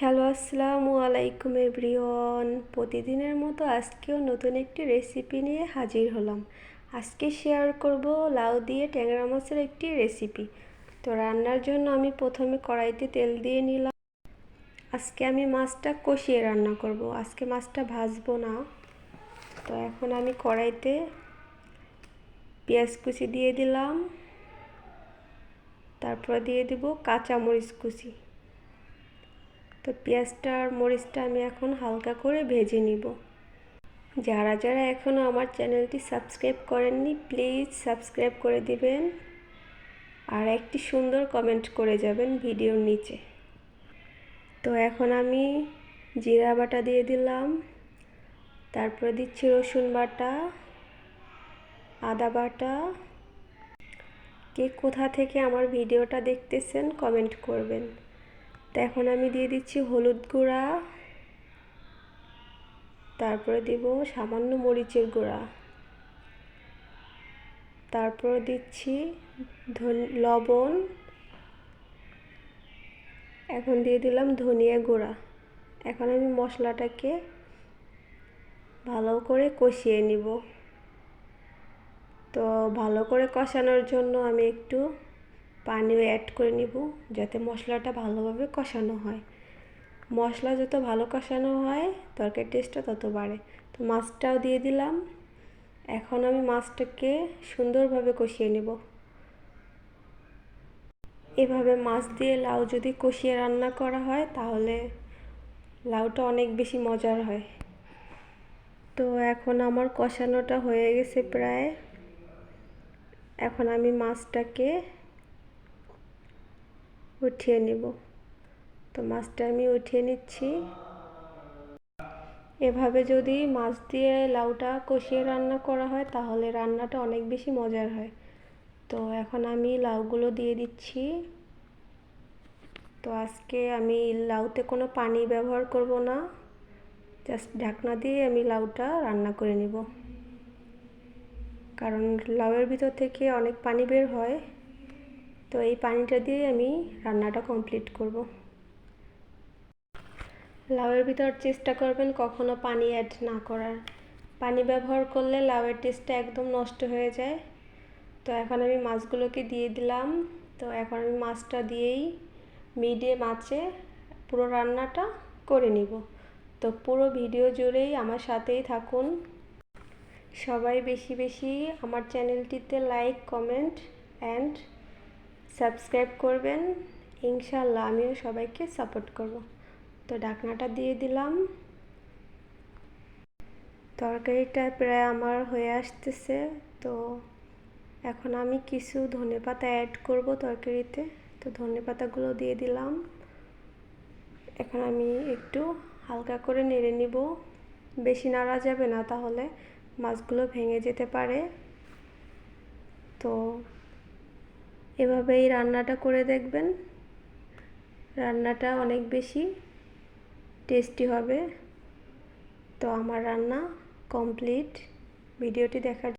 Hello, আসসালামু আলাইকুম everyone. প্রতিদিনের মতো আজকেও নতুন একটি রেসিপি নিয়ে হাজির হলাম। আজকে শেয়ার করব লাউ দিয়ে ট্যাংরা মাছের একটি রেসিপি। তো রান্নার জন্য আমি প্রথমে কড়াইতে তেল দিয়ে নিলাম। আজকে আমি মাছটা কষিয়ে রান্না করব। আজকে মাছটা ভাজবো না। তো এখন আমি কড়াইতে পেঁয়াজ কুচি দিয়ে দিলাম। তারপর দিয়ে দেব কাঁচামরিচ কুচি। তো পেঁয়াজটা আর মরিচটা আমি এখন হালকা করে ভেজে নিব। যারা যারা এখনও আমার চ্যানেলটি সাবস্ক্রাইব করেননি, প্লিজ সাবস্ক্রাইব করে দিবেন আর একটি সুন্দর কমেন্ট করে যাবেন ভিডিওর নিচে। তো এখন আমি জিরা বাটা দিয়ে দিলাম, তারপরে দিচ্ছি রসুন বাটা, আদা বাটা। কে কোথা থেকে আমার ভিডিওটা দেখতেছেন কমেন্ট করবেন। তো এখন আমি দিয়ে দিচ্ছি হলুদ গুঁড়া। তারপরে দিব সামান্য মরিচের গুঁড়া। তারপর দিচ্ছি লবণ। এখন দিয়ে দিলাম ধনিয়া গুঁড়া। এখন আমি মশলাটাকে ভালো করে কষিয়ে নিব। তো ভালো করে কষানোর জন্য আমি একটু পানিও অ্যাড করে নিব, যাতে মশলাটা ভালোভাবে কষানো হয়। মশলা যত ভালো কষানো হয় তরকারি টেস্টটা তত বাড়ে। তো মাছটাও দিয়ে দিলাম। এখন আমি মাছটাকে সুন্দরভাবে কষিয়ে নেব। এভাবে মাছ দিয়ে লাউ যদি কষিয়ে রান্না করা হয়, তাহলে লাউটা অনেক বেশি মজার হয়। তো এখন আমার কষানোটা হয়ে গেছে প্রায়। এখন আমি মাছটাকে উঠিয়ে নিব। তো মাছটা আমি উঠিয়ে নিচ্ছি। এভাবে যদি মাছ দিয়ে লাউটা কষিয়ে রান্না করা হয়, তাহলে রান্নাটা অনেক বেশি মজার হয়। তো এখন আমি লাউগুলো দিয়ে দিচ্ছি। তো আজকে আমি লাউতে কোনো পানি ব্যবহার করব না। জাস্ট ঢাকনা দিয়ে আমি লাউটা রান্না করে নিব। কারণ লাউয়ের ভিতর থেকে অনেক পানি বের হয়। তো এই পানিটা দিয়ে আমি রান্নাটা কমপ্লিট করব। লাউয়ের ভিতর চেষ্টা করবেন কখনো পানি অ্যাড না করার। পানি ব্যবহার করলে লাউয়ের টেস্টটা একদম নষ্ট হয়ে যায়। তো এখন আমি মাছগুলোকে দিয়ে দিলাম। তো এখন আমি মাছটা দিয়েই মিডিয়াম আঁচে পুরো রান্নাটা করে নিব। তো পুরো ভিডিও জুড়েই আমার সাথেই থাকুন। সবাই বেশি বেশি আমার চ্যানেলটিতে লাইক কমেন্ট অ্যান্ড সাবস্ক্রাইব করবেন। ইনশাল্লাহ আমিও সবাইকে সাপোর্ট করব। তো ডাকনাটা দিয়ে দিলাম। তরকারিটা প্রায় আমার হয়ে আসতেছে। তো এখন আমি কিছু ধনে পাতা অ্যাড করব তরকারিতে। তো ধনে পাতাগুলো দিয়ে দিলাম। এখন আমি একটু হালকা করে নেড়ে নিব। বেশি নাড়া যাবে না তাহলে মাছগুলো ভেঙে যেতে পারে। তো এভাবেই রান্নাটা করে দেখবেন। রান্নাটা অনেক বেশি টেস্টি হবে। তো আমার রান্না কমপ্লিট ভিডিওটি দেখার